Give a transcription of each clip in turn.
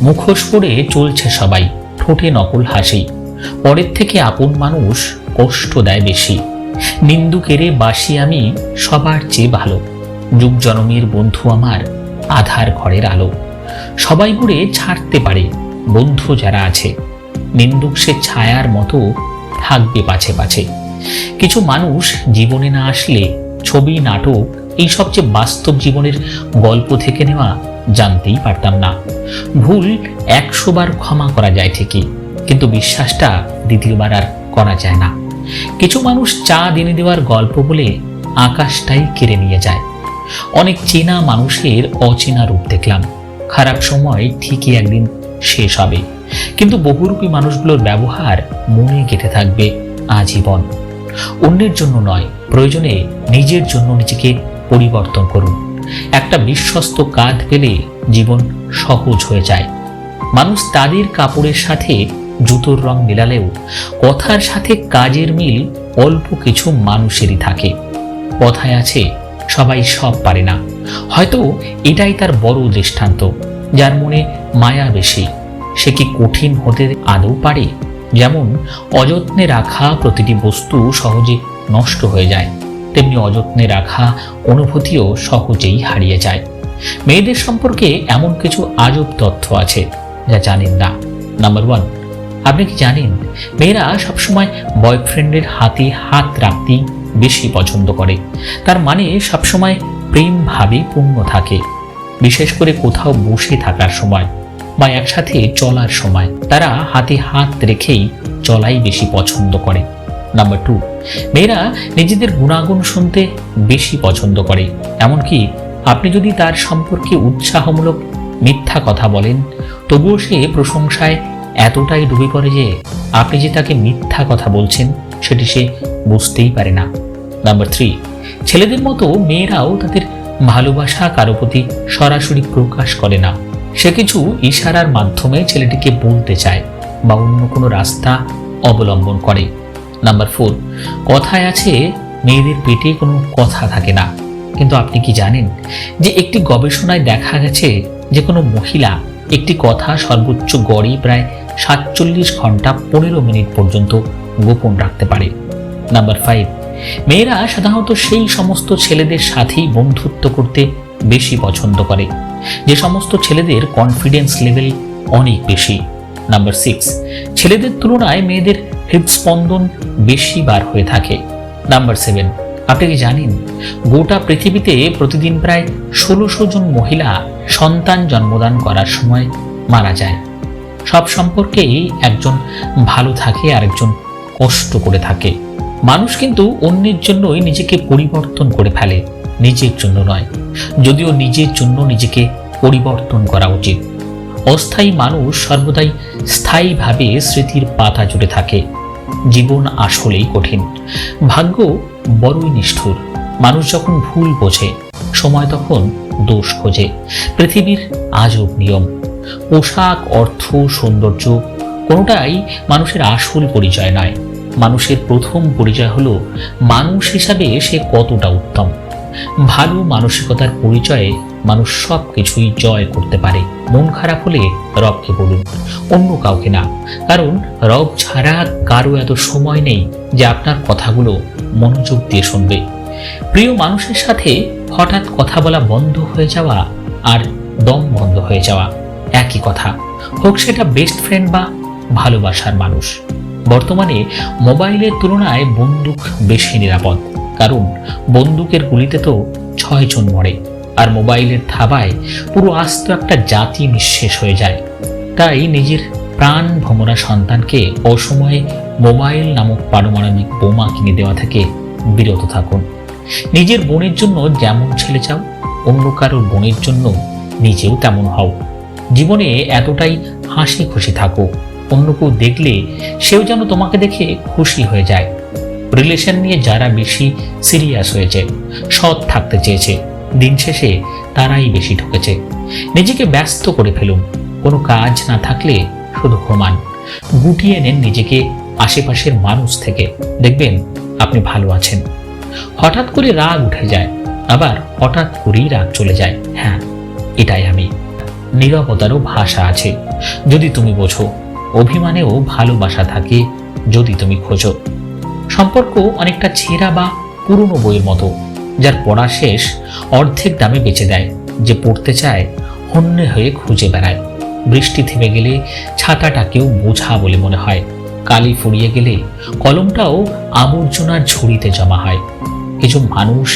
মুখোশ পরে চলছে সবাই, ঠোঁটে নকল হাসি। পরের থেকে আপন মানুষ কষ্ট দেয় বেশি। নিন্দুকেরে বাসি আমি সবার চেয়ে ভালো। যুগ জনমের বন্ধু আমার আধার ঘরের আলো। সবাই মুড়ে ছাড়তে পারে বন্ধু যারা আছে। নিন্দুক সে ছায়ার মতো থাকবে পাছে পাছে। কিছু মানুষ জীবনে না আসলে ছবি, নাটক এই সবচেয়ে বাস্তব জীবনের গল্প থেকে নেওয়া জানতেই পারতাম না। ভুল একশো বার ক্ষমা করা যায় ঠিকই, কিন্তু বিশ্বাসটা দ্বিতীয়বার আর করা যায় না। কিছু মানুষ চা দিনে দেওয়ার গল্প বলে আকাশটাই কেড়ে নিয়ে যায়। অনেক চেনা মানুষের অচেনা রূপ দেখলাম। খারাপ সময় ঠিকই একদিন শেষ হবে, কিন্তু বহুরূপী মানুষগুলোর ব্যবহার মনে গেঁথে থাকবে আজীবন। অন্যের জন্য নয়, প্রয়োজনে নিজের জন্য নিজেকে পরিবর্তন করুন। একটা বিশ্বস্ত কাঁধ পেলে জীবন সহজ হয়ে যায়। মানুষ তাদের কাপড়ের সাথে জুতোর রং মেলালেও কথার সাথে কাজের মিল অল্প কিছু মানুষেরই থাকে। কথায় আছে, সবাই সব পারে না। হয়তো এটাই তার বড় দৃষ্টান্ত, যার মনে মায়া বেশি। সে কি কঠিন হতে আদৌ পারে? যেমন অযত্নে রাখা প্রতিটি বস্তু সহজে নষ্ট হয়ে যায়। তেমনি অযত্নে রাখা অনুভূতিও সহজেই হারিয়ে যায়। মেয়েদের সম্পর্কে এমন কিছু আজব তথ্য আছে যা জানেন না। নাম্বার ওয়ান আপনি কি জানেন, মেয়েরা সবসময় বয়ফ্রেন্ডের হাতে হাত রাখতেই বেশি পছন্দ করে। তার মানে সবসময় প্রেম ভাবে পূর্ণ থাকে, বিশেষ করে কোথাও বসে থাকার সময় বা একসাথে চলার সময়। তারা হাতে হাত রেখেই চলাই বেশি পছন্দ করে। নাম্বার টু মেয়েরা নিজেদের গুণাগুণ শুনতে বেশি পছন্দ করে। এমনকি আপনি যদি তার সম্পর্কে উৎসাহমূলক মিথ্যা কথা বলেন, তবুও সে প্রশংসায় এতটাই ডুবে পড়ে যে আপনি যে তাকে মিথ্যা কথা বলছেন, সেটি সে বুঝতেই পারে না। নাম্বার থ্রি ছেলেদের মতো মেয়েরাও তাদের ভালোবাসা কারও প্রতি সরাসরি প্রকাশ করে না। সে কিছু ইশারার মাধ্যমে ছেলেটিকে বলতে চায় বা অন্য কোনো রাস্তা অবলম্বন করে। নাম্বার ফোর, কথায় আছে, মেয়েদের পেটে কোনো কথা থাকে না। কিন্তু আপনি কি জানেন যে একটি গবেষণায় দেখা গেছে যে কোনো মহিলা একটি কথা সর্বোচ্চ গড়ে প্রায় সাতচল্লিশ ঘণ্টা পনেরো মিনিট পর্যন্ত গোপন রাখতে পারে। নাম্বার ফাইভ, মেয়েরা সাধারণত সেই সমস্ত ছেলেদের সাথেই বন্ধুত্ব করতে বেশি পছন্দ করে। যে সমস্ত ছেলেদের কনফিডেন্স লেভেল অনেক বেশি। নাম্বার সিক্স, ছেলেদের তুলনায় মেয়েদের হৃদস্পন্দন বেশি বার হয়ে থাকে। নাম্বার সেভেন, আপনি কি জানেন, গোটা পৃথিবীতে প্রতিদিন প্রায় ষোলোশো জন মহিলা সন্তান জন্মদান করার সময় মারা যায়। সব সম্পর্কেই একজন ভালো থাকে আর একজন কষ্ট করে থাকে। মানুষ কিন্তু অন্যের জন্যই নিজেকে পরিবর্তন করে ফেলে, নিজের জন্য নয়। যদিও নিজের জন্য নিজেকে পরিবর্তন করা উচিত। অস্থায়ী মানুষ সর্বদাই স্থায়ীভাবে স্মৃতির পাতা জুড়ে থাকে। জীবন আসলেই কঠিন। ভাগ্য বড়ই নিষ্ঠুর। মানুষ যখন ভুল বোঝে, সময় তখন দোষ খোঁজে। পৃথিবীর আজব নিয়ম। পোশাক, অর্থ, সৌন্দর্য কোনোটাই মানুষের আসল পরিচয় নয়। মানুষের প্রথম পরিচয় হলো মানুষ হিসাবে সে কতটা উত্তম। ভালো মানসিকতার পরিচয়ে মানুষ সব কিছুই জয় করতে পারে। মন খারাপ হলে রবকে বলুন, অন্য কাউকে না। কারণ রব ছাড়া কারও এত সময় নেই যে আপনার কথাগুলো মনোযোগ দিয়ে শুনবে। প্রিয় মানুষের সাথে হঠাৎ কথা বলা বন্ধ হয়ে যাওয়া আর দম বন্ধ হয়ে যাওয়া একই কথা। হোক সেটা বেস্ট ফ্রেন্ড বা ভালোবাসার মানুষ। বর্তমানে মোবাইলের তুলনায় বন্দুক বেশি নিরাপদ। কারণ বন্দুকের গুলিতে তো ছয়জন মরে। আর মোবাইলের থাবায় পুরো আস্ত একটা জাতি নিঃশেষ হয়ে যায়। তাই নিজের প্রাণ ভমরা সন্তানকে অসময়ে মোবাইল নামক পারমাণবিক বোমা কিনে দেওয়া থেকে বিরত থাকুন। নিজের বোনের জন্য যেমন ছেলে চাও, অন্য কারোর বোনের জন্য নিজেও তেমন হও। জীবনে এতটাই হাসি খুশি থাকো। অন্য কেউ দেখলে সেও যেন তোমাকে দেখে খুশি হয়ে যায়। রিলেশন নিয়ে যারা বেশি সিরিয়াস হয়েছে, সৎ থাকতে চেয়েছে। দিন শেষে তারাই বেশি ঠকেছে নিজেকে ব্যস্ত করে ফেলুন। কোনো কাজ না থাকলে শুধু ঘুমান। গুটিয়ে নেন নিজেকে আশেপাশের মানুষ থেকে। দেখবেন আপনি ভালো আছেন। হঠাৎ করে রাগ উঠে যায়। আবার হঠাৎ করেই রাগ চলে যায়। হ্যাঁ এটাই আমি। নিরবতারও ভাষা আছে। যদি তুমি বোঝো, অভিমানেও ভালোবাসা থাকে যদি তুমি খোঁজো। সম্পর্ক অনেকটা ছেঁড়া বা পুরনো বইয়ের মতো। যার পড়া শেষ অর্ধেক দামে বেচে দেয়, যে পড়তে চায় হন্যে হয়ে খুঁজে বেড়ায়। বৃষ্টি থেমে গেলে ছাতাটাকেও বোঝা বলে মনে হয়। কালি ফুরিয়ে গেলে কলমটাও আবর্জনার ঝুড়িতে জমা হয়। কিছু মানুষ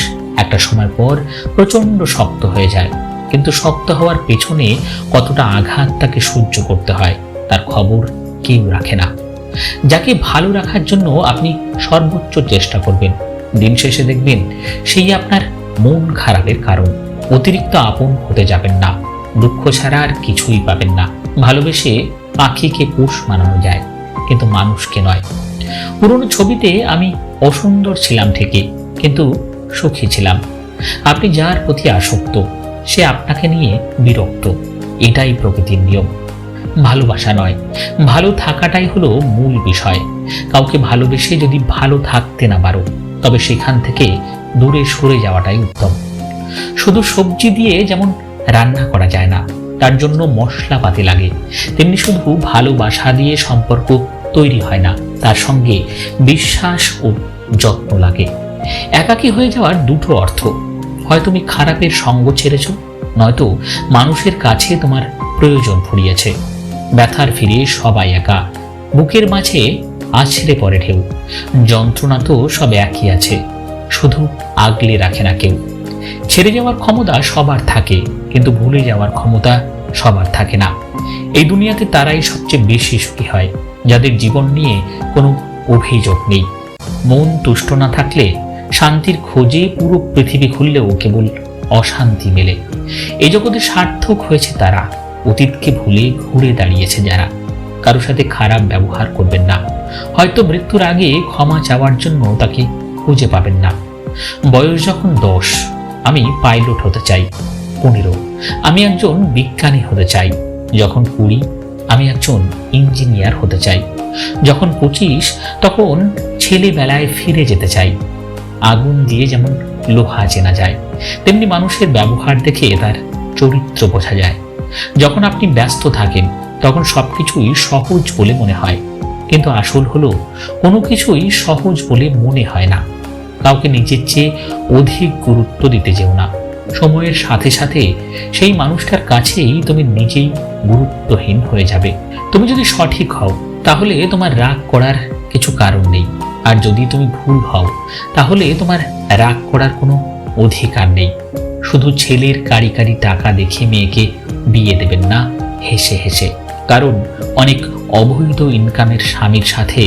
একটা সময় পর প্রচণ্ড শক্ত হয়ে যায়, কিন্তু শক্ত হওয়ার পেছনে কতটা আঘাত তাকে সহ্য করতে হয়, তার খবর কেউ রাখে না। যাকে ভালো রাখার জন্য আপনি সর্বোচ্চ চেষ্টা করবেন। দিন শেষে দেখবেন সেই আপনার মন খারাপের কারণ। অতিরিক্ত আপন হতে যাবেন না। দুঃখ ছাড়া আর কিছুই পাবেন না। ভালোবেসে পাখিকে পোষ মানানো যায়, কিন্তু মানুষকে নয়। পুরনো ছবিতে আমি অসুন্দর ছিলাম ঠিকই, কিন্তু সুখী ছিলাম। আপনি যার প্রতি আসক্ত, সে আপনাকে নিয়ে বিরক্ত। এটাই প্রকৃতির নিয়ম। ভালোবাসা নয়। ভালো থাকাটাই হলো মূল বিষয়। কাউকে ভালোবেসে যদি ভালো থাকতে না পারো তবে সেখান থেকে দূরে সরে যাওয়াটাই উত্তম। শুধু সবজি দিয়ে যেমন রান্না করা যায় না, তার জন্য মশলাপাতি লাগে, তেমনি শুধু ভালোবাসা দিয়ে সম্পর্ক তৈরি হয় না, তার সঙ্গে বিশ্বাস ও যত্ন লাগে। একাকী হয়ে যাওয়ার দুটো অর্থ হয় তুমি খারাপের সঙ্গ ছেড়েছ, নয়তো মানুষের কাছে তোমার প্রয়োজন ফুরিয়েছে। ব্যথার ফিরে সবাই একা, বুকের মাঝে আছড়ে পড়ে ঢেউ। যন্ত্রণা তো সব একই আছে, শুধু আগলে রাখে না কেউ। ছেড়ে যাওয়ার ক্ষমতা সবার থাকে, কিন্তু ভুলে যাওয়ার ক্ষমতা সবার থাকে না। এই দুনিয়াতে তারাই সবচেয়ে বেশি সুখী হয়, যাদের জীবন নিয়ে কোনো অভিযোগ নেই। মন তুষ্ট না থাকলে শান্তির খোঁজে পুরো পৃথিবী খুললেও কেবল অশান্তি মেলে। এই জগতে সার্থক হয়েছে তারা, অতীতকে ভুলে ঘুরে দাঁড়িয়েছে যারা। কারও সাথে খারাপ ব্যবহার করবেন না। হয়তো মৃত্যুর আগে ক্ষমা চাওয়ার জন্য তাকে খুঁজে পাবেন না। বয়স যখন দশ, আমি পাইলট হতে চাই। পনেরো, আমি একজন বিজ্ঞানী হতে চাই। যখন কুড়ি, আমি একজন ইঞ্জিনিয়ার হতে চাই। যখন পঁচিশ, তখন ছেলেবেলায় ফিরে যেতে চাই। আগুন দিয়ে যেমন লোহা চেনা যায়, তেমনি মানুষের ব্যবহার দেখে তার চরিত্র বোঝা যায়। যখন আপনি ব্যস্ত থাকেন, তখন সবকিছুই সহজ বলে মনে হয়। কিন্তু আসল হলো, কোনো কিছুই সহজ বলে মনে হয় না। কাউকে নিজের চেয়ে অধিক গুরুত্ব দিতে যেও না। সময়ের সাথে সাথে সেই মানুষটার কাছেই তুমি নিজেই গুরুত্বহীন হয়ে যাবে। তুমি যদি সঠিক হও, তাহলে তোমার রাগ করার কিছু কারণ নেই। আর যদি তুমি ভুল হও, তাহলে তোমার রাগ করার কোনো অধিকার নেই। শুধু ছেলের কারি কারি টাকা দেখে মেয়েকে বিয়ে দেবেন না, হেসে হেসে। কারণ অনেক অবৈধ ইনকামের স্বামীর সাথে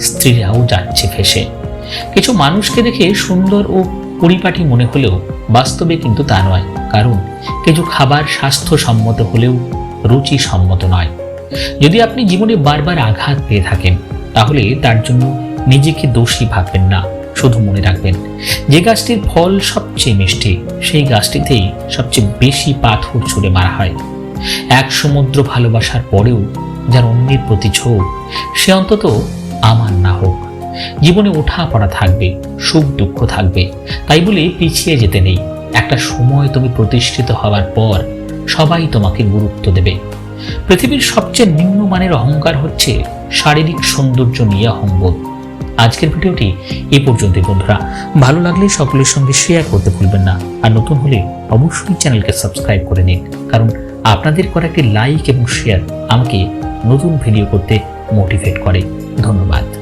স্ত্রীরাও যাচ্ছে ফেসে কিছু মানুষকে দেখে সুন্দর ও পরিপাটি মনে হলেও বাস্তবে কিন্তু তা নয়, কারণ কিছু খাবার স্বাস্থ্যসম্মত হলেও রুচি সম্মত নয়। যদি আপনি জীবনে বারবার আঘাত পেয়ে থাকেন, তাহলে তার জন্য নিজেকে দোষী ভাববেন না, শুধু মনে রাখবেন। যে গাছটির ফল সবচেয়ে মিষ্টি, সেই গাছটিতেই সবচেয়ে বেশি পাথর ছুঁড়ে মারা হয়। এক সমুদ্র ভালোবাসার পরেও যার অন্যের প্রতি ঝোঁক, সে অন্তত আমার না হোক। জীবনে ওঠা পড়া থাকবে, সুখ দুঃখ থাকবে, তাই বলে পিছিয়ে যেতে নেই। একটা সময় তুমি প্রতিষ্ঠিত হওয়ার পর সবাই তোমাকে গুরুত্ব দেবে। পৃথিবীর সবচেয়ে নিম্নমানের অহংকার হচ্ছে শারীরিক সৌন্দর্য নিয়ে অহংবোধ। আজকের ভিডিওটি এ পর্যন্তই বন্ধুরা। ভালো লাগলে সকলের সঙ্গে শেয়ার করতে ভুলবেন না। আর নতুন হলে অবশ্যই চ্যানেলকে সাবস্ক্রাইব করে নিন। কারণ আপনাদের করা একটি লাইক এবং শেয়ার আমাকে নতুন ভিডিও করতে মোটিভেট করে। ধন্যবাদ।